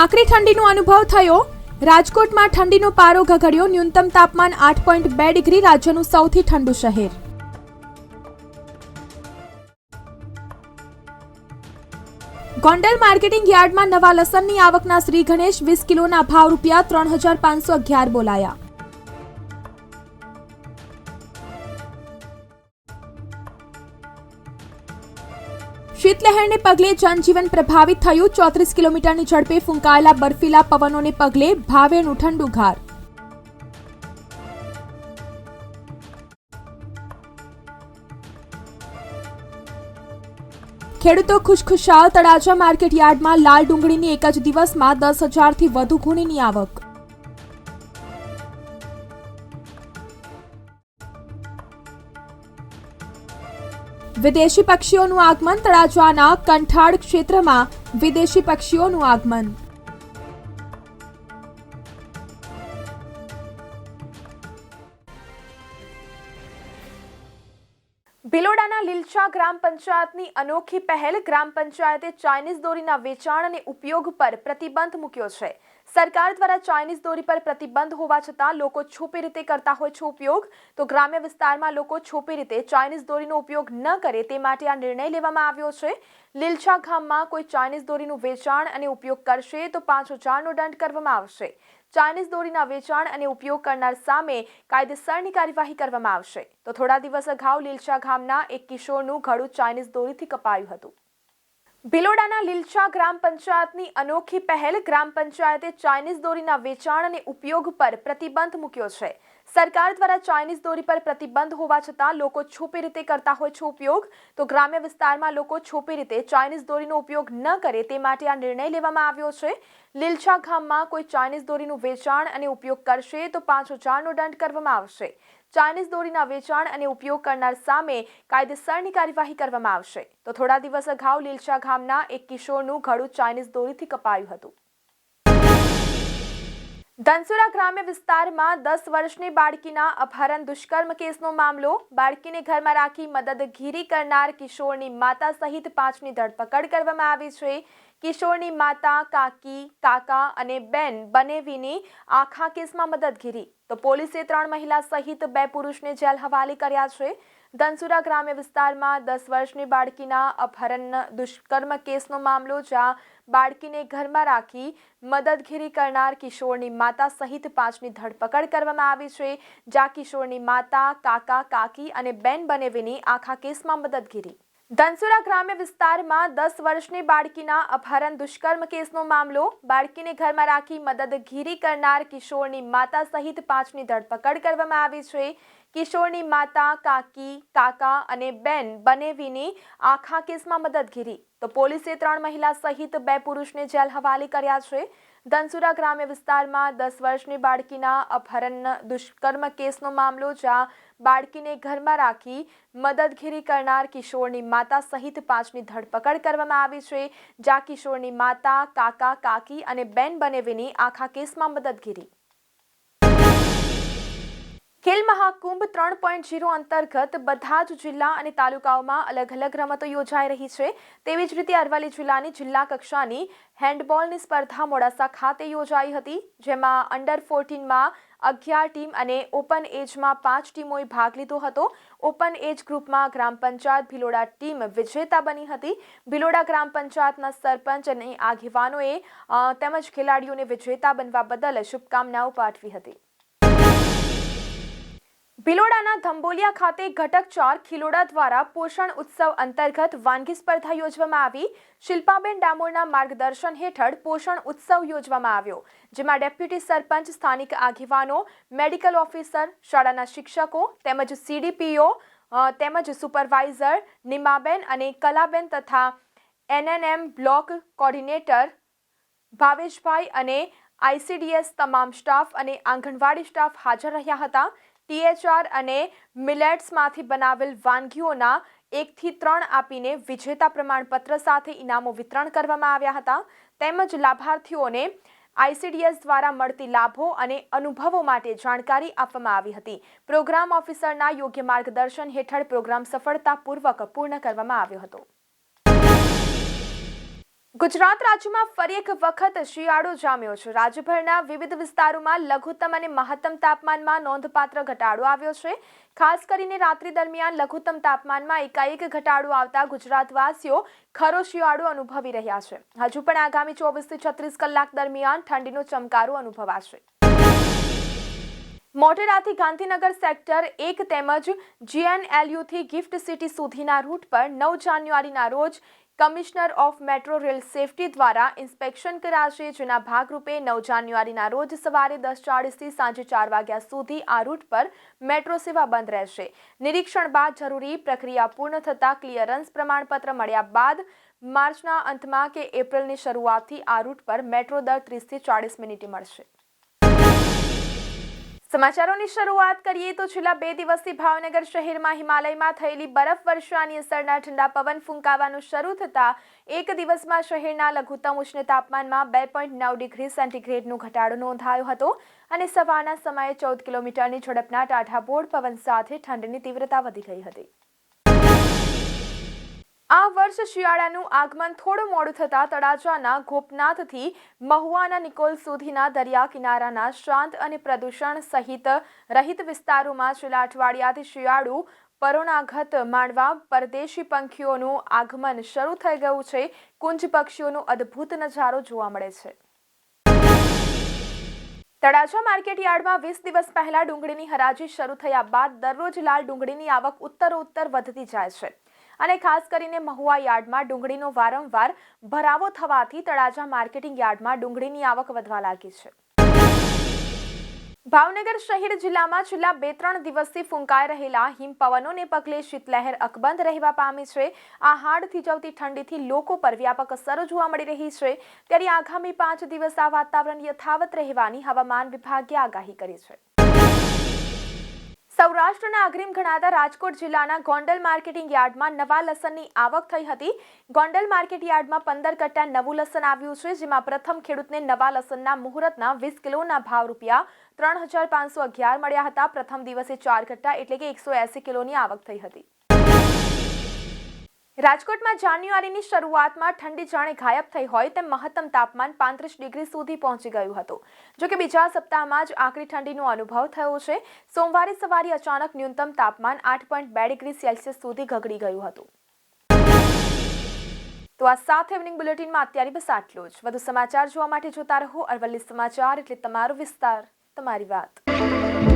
આકરી ઠંડીનો અનુભવ થયો. રાજકોટમાં ઠંડીનો પારો ગગડ્યો. ન્યૂનતમ તાપમાન આઠ પોઈન્ટ બે ડિગ્રી, રાજ્યનું સૌથી ઠંડુ શહેર. ગોંડલ માર્કેટિંગ યાર્ડમાં નવા લસણની આવકના શ્રી ગણેશ વીસ કિલોના ભાવ રૂપિયા ત્રણ હજાર પાંચસો અગિયાર બોલાયા. શીતલહેરને પગલે જનજીવન પ્રભાવિત થયું. ચોત્રીસ કિલોમીટરની ઝડપે ફૂંકાયેલા બર્ફીલા પવનોને પગલે ભાવેનું ઠંડુ ઘાર ખેડૂતો ખુશખુશાલ તળાજા માર્કેટ યાર્ડમાં લાલ ડુંગળીની એક જ દિવસમાં દસ હજારથી વધુ ગુણીની આવક. વિદેશી પક્ષીઓનું આગમન તળાજાના કંઠાળ ક્ષેત્રમાં વિદેશી પક્ષીઓનું આગમન. ભિલોડાના લીલછા ગ્રામ પંચાયતની અનોખી પહેલ ગ્રામ પંચાયતે ચાઇનીઝ દોરીના વેચાણ અને ઉપયોગ પર પ્રતિબંધ મૂક્યો છે. સરકાર દ્વારા ચાઇનીઝ દોરી પર પ્રતિબંધ હોવા છતાં લોકો છુપી રીતે કરતા હોય છે ઉપયોગ. તો ગ્રામ્ય વિસ્તારમાં લોકો છુપી રીતે ચાઇનીઝ દોરીનો ઉપયોગ ન કરે તે માટે આ નિર્ણય લેવામાં આવ્યો છે. લીલછા ગામમાં કોઈ ચાઇનીઝ દોરીનું વેચાણ અને ઉપયોગ કરશે તો પાંચ હજારનો દંડ કરવામાં આવશે. ચાઇનીઝ દોરીના વેચાણ અને ઉપયોગ કરનાર સામે કાયદેસરની કાર્યવાહી કરવામાં આવશે. તો થોડા દિવસ અગાઉ લીલછા ગામના એક કિશોરનું ઘડું ચાઇનીઝ દોરીથી કપાયું હતું. ભિલોડાના લીલછા ગ્રામ પંચાયતની અનોખી પહેલ ગ્રામ પંચાયતે ચાઇનીઝ દોરીના વેચાણ અને ઉપયોગ પર પ્રતિબંધ મૂક્યો છે. સરકાર દ્વારા ચાઇનીઝ દોરી પર પ્રતિબંધ હોવા છતાં લોકો છુપી રીતે કરતા હોય છે ઉપયોગ. તો ગ્રામ્ય વિસ્તારમાં લોકો છુપી રીતે ચાઇનીઝ દોરીનો ઉપયોગ ન કરે તે માટે આ નિર્ણય લેવામાં આવ્યો છે. લીલછા ગામમાં કોઈ ચાઇનીઝ દોરીનું વેચાણ અને ઉપયોગ કરશે તો પાંચ હજારનો દંડ કરવામાં આવશે. ચાઇનીઝ દોરીના વેચાણ અને ઉપયોગ કરનાર સામે કાયદેસરની કાર્યવાહી કરવામાં આવશે. તો થોડા દિવસ અગાઉ લીલછા ગામના એક કિશોરનું ઘડું ચાઇનીઝ દોરીથી કપાયું હતું. ધનસુરા ગ્રામ્ય વિસ્તારમાં દસ વર્ષની બાળકીના અપહરણ દુષ્કર્મ કેસનો મામલો બાળકીને ઘરમાં રાખી મદદગીરી કરનાર કિશોરની માતા સહિત પાંચની ધરપકડ કરવામાં આવી છે. કિશોરની માતા, કાકી, કાકા અને બેન બનેવીની આખા કેસમાં મદદગીરી. તો પોલીસે ત્રણ મહિલા સહિત બે પુરુષને જેલ હવાલે કર્યા છે. ધનસુરા ગ્રામ્ય વિસ્તારમાં દસ વર્ષની બાળકીના અપહરણ દુષ્કર્મ કેસનો મામલો, જ્યાં બાળકીને ઘરમાં રાખી મદદગીરી કરનાર કિશોરની માતા સહિત પાંચની ધરપકડ કરવામાં આવી છે. જ્યાં કિશોરની માતા, કાકા, કાકી અને બેન બનેવીની આખા કેસમાં મદદગીરી. ધનસુરા ગ્રામ્ય વિસ્તારમાં દસ વર્ષની બાળકીના અપહરણ દુષ્કર્મ કેસનો મામલો બાળકીને ઘરમાં રાખી મદદગીરી કરનાર કિશોરની માતા સહિત પાંચની ધરપકડ કરવામાં આવી છે. કિશોરની માતા, કાકી, કાકા અને બેન બનેવીની આખા કેસમાં મદદગીરી. તો પોલીસે ત્રણ મહિલા સહિત બે પુરુષને જેલ હવાલે કર્યા છે. ધનસુરા ગ્રામ્ય વિસ્તારમાં દસ વર્ષની બાળકીના અપહરણ દુષ્કર્મ કેસનો મામલો, જ્યાં બાળકીને ઘરમાં રાખી મદદગીરી કરનાર કિશોરની માતા સહિત પાંચની ધરપકડ કરવામાં આવી છે. જ્યાં કિશોરની માતા, કાકા, કાકી અને બેન બનેવીની આખા કેસમાં મદદગીરી ખેલ મહાકુંભ ત્રણ પોઈન્ટ જીરો અંતર્ગત બધા જ જિલ્લા અને તાલુકાઓમાં અલગ અલગ રમતો યોજાઈ રહી છે. તેવી જ રીતે અરવલ્લી જિલ્લાની જિલ્લા કક્ષાની હેન્ડબોલની સ્પર્ધા મોડાસા ખાતે યોજાઈ હતી, જેમાં અંડર ફોર્ટીનમાં અગિયાર ટીમ અને ઓપન એજમાં પાંચ ટીમોએ ભાગ લીધો હતો. ઓપન એજ ગ્રુપમાં ગ્રામ પંચાયત ભિલોડા ટીમ વિજેતા બની હતી. ભિલોડા ગ્રામ પંચાયતના સરપંચ અને આગેવાનોએ તેમજ ખેલાડીઓને વિજેતા બનવા બદલ શુભકામનાઓ પાઠવી હતી. ભિલોડાના ધંબોલિયા ખાતે ઘટક ચાર ખિલોડા દ્વારા પોષણ ઉત્સવ અંતર્ગત વાનગી સ્પર્ધા યોજવામાં આવી. શિલ્પાબેન ડામોરના માર્ગદર્શન હેઠળ પોષણ ઉત્સવ યોજવામાં આવ્યો, જેમાં ડેપ્યુટી સરપંચ, સ્થાનિક આગેવાનો, મેડિકલ ઓફિસર, શાળાના શિક્ષકો, તેમજ સીડીપીઓ તેમજ સુપરવાઇઝર નિમાબેન અને કલાબેન તથા એનએનએમ બ્લોક કોર્ડિનેટર ભાવેશભાઈ અને આઈસીડીએસ તમામ સ્ટાફ અને આંગણવાડી સ્ટાફ હાજર રહ્યા હતા. ટીએચઆર અને મિલેટ્સમાંથી બનાવેલ વાનગીઓના એકથી ત્રણ આપીને વિજેતા પ્રમાણપત્ર સાથે ઇનામો વિતરણ કરવામાં આવ્યા હતા. તેમજ લાભાર્થીઓને આઈસીડીએસ દ્વારા મળતી લાભો અને અનુભવો માટે જાણકારી આપવામાં આવી હતી. પ્રોગ્રામ ઓફિસરના યોગ્ય માર્ગદર્શન હેઠળ પ્રોગ્રામ સફળતાપૂર્વક પૂર્ણ કરવામાં આવ્યો હતો. ગુજરાત રાજ્યમાં ફરી એક વખત શિયાળો જામ્યો છે. રાજ્યભરના વિવિધ વિસ્તારોમાં લઘુત્તમ અને મહત્તમ તાપમાનમાં નોંધપાત્ર ઘટાડો આવ્યો છે. ખાસ કરીને રાત્રિ દરમિયાન લઘુત્તમ તાપમાનમાં એકાએક ઘટાડો આવતા ગુજરાતવાસીઓ ખરો શિયાળો અનુભવી રહ્યા છે. હજુ પણ આગામી ચોવીસથી છત્રીસ કલાક દરમિયાન ઠંડીનો ચમકારો અનુભવાશે. મોટેરાથી ગાંધીનગર સેક્ટર એક તેમજ જીએનએલયુથી ગિફ્ટ સિટી સુધીના રૂટ પર નવ જાન્યુઆરીના રોજ commissioner of metro rail safety દ્વારા ઇન્સ્પેક્શન કરાશે, જેના ભાગરૂપે નવ જાન્યુઆરીના રોજ સવારે દસ ચાળીસથી સાંજે ચાર વાગ્યા સુધી આ રૂટ પર મેટ્રો સેવા બંધ રહેશે. નિરીક્ષણ બાદ જરૂરી પ્રક્રિયા પૂર્ણ થતાં ક્લિયરન્સ પ્રમાણપત્ર મળ્યા બાદ માર્ચના અંતમાં કે એપ્રિલની શરૂઆતથી આ રૂટ પર મેટ્રો દર ત્રીસથી ચાળીસ મિનિટે મળશે. સમાચારોની શરૂઆત કરીએ તો છેલ્લા બે દિવસથી ભાવનગર શહેરમાં હિમાલયમાં થયેલી બરફ વર્ષાની અસરના ઠંડા પવન ફૂંકાવાનું શરૂ થતાં એક દિવસમાં શહેરના લઘુત્તમ ઉષ્ણ તાપમાનમાં બે પોઈન્ટ નવ ડિગ્રી સેન્ટીગ્રેડનો ઘટાડો નોંધાયો હતો અને સવારના સમયે ચૌદ કિલોમીટરની ઝડપના ટાઢાબોળ પવન સાથે ઠંડની તીવ્રતા વધી ગઈ હતી. આ વર્ષ શિયાળાનું આગમન થોડું મોડું થતાં તળાજાના ગોપનાથથી મહુવાના નિકોલ સુધીના દરિયા કિનારાના શાંત અને પ્રદૂષણ સહિત રહિત વિસ્તારોમાં છેલ્લા અઠવાડિયાથી શિયાળુ પરોણાઘત માણવા પરદેશી પંખીઓનું આગમન શરૂ થઈ ગયું છે. કુંજ પક્ષીઓનો અદ્ભુત નજારો જોવા મળે છે. તળાજા માર્કેટ યાર્ડમાં વીસ દિવસ પહેલા ડુંગળીની હરાજી શરૂ થયા બાદ દરરોજ લાલ ડુંગળીની આવક ઉત્તરોત્તર વધતી જાય છે. અને ખાસ કરીને મહુવા યાર્ડમાં ડુંગળીનો વારંવાર ભરાવો થવાથી તળાજા માર્કેટિંગ યાર્ડમાં ડુંગળીની આવક વધવા લાગી છે. ભાવનગર શહેર જિલ્લામાં છેલ્લા બે ત્રણ દિવસથી ફૂંકાઈ રહેલા હિમપવનોને પગલે શીતલહેર અકબંધ રહેવા પામી છે. આ હાડ થીજવતી ઠંડીથી લોકો પર વ્યાપક અસરો જોવા મળી રહી છે. ત્યારે આગામી પાંચ દિવસ આ વાતાવરણ યથાવત રહેવાની હવામાન વિભાગે આગાહી કરી છે. સૌરાષ્ટ્રના અગ્રીમ ગણાતા રાજકોટ જિલ્લાના ગોંડલ માર્કેટિંગ યાર્ડમાં નવા લસણની આવક થઈ હતી. ગોંડલ માર્કેટ યાર્ડમાં પંદર કટ્ટા નવું લસણ આવ્યું છે, જેમાં પ્રથમ ખેડૂતને નવા લસણના મુહૂર્તના વીસ કિલોના ભાવ રૂપિયા ત્રણ હજાર પાંચસો અગિયાર મળ્યા હતા. પ્રથમ દિવસે ચાર કટ્ટા, એટલે કે એકસો એસી કિલોની આવક થઈ હતી. રાજકોટમાં જાન્યુઆરીની શરૂઆતમાં ઠંડી જાણે ગાયબ થઈ હોય તેમ મહત્તમ તાપમાન પાંત્રીસ ડિગ્રી સુધી પહોંચી ગયું હતું. જો કે બીજા સપ્તાહમાં જ આકરી ઠંડીનો અનુભવ થયો છે. સોમવારે સવારે અચાનક ન્યૂનતમ તાપમાન આઠ પોઈન્ટ બે ડિગ્રી સેલ્સિયસ સુધી ગગડી ગયું હતું. તો આ સાથે ઇવનિંગ બુલેટિનમાં અત્યારે બસ આટલું જ. વધુ સમાચાર જોવા માટે જોતા રહો અરવલ્લી સમાચાર એટલે તમારો વિસ્તાર, તમારી વાત.